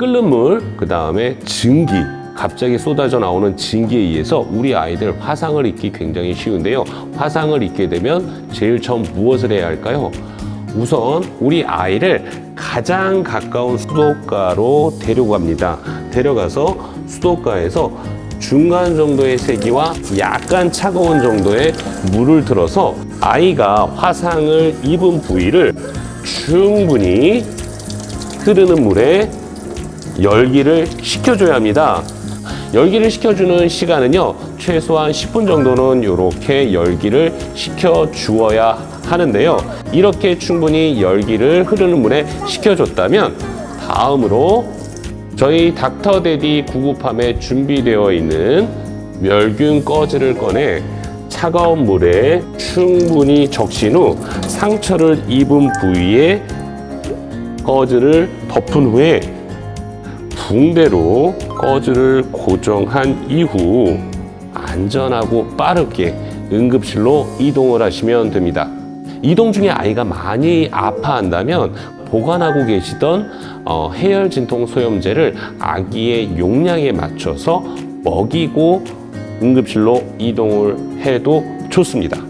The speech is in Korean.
끓는 물, 그 다음에 증기, 갑자기 쏟아져 나오는 증기에 의해서 우리 아이들 화상을 입기 굉장히 쉬운데요. 화상을 입게 되면 제일 처음 무엇을 해야 할까요? 우선 우리 아이를 가장 가까운 수도가로 데려갑니다. 데려가서 수도가에서 중간 정도의 세기와 약간 차가운 정도의 물을 들어서 아이가 화상을 입은 부위를 충분히 흐르는 물에 열기를 식혀줘야 합니다. 열기를 식혀주는 시간은요, 최소한 10분 정도는 이렇게 열기를 식혀 주어야 하는데요. 이렇게 충분히 열기를 흐르는 물에 식혀줬다면, 다음으로 저희 닥터데디 구급함에 준비되어 있는 멸균 꺼즈를 꺼내 차가운 물에 충분히 적신 후 상처를 입은 부위에 꺼즈를 덮은 후에 붕대로 꺼즈를 고정한 이후 안전하고 빠르게 응급실로 이동을 하시면 됩니다. 이동 중에 아이가 많이 아파한다면 보관하고 계시던 어, 해열 진통 소염제를 아기의 용량에 맞춰서 먹이고 응급실로 이동을 해도 좋습니다.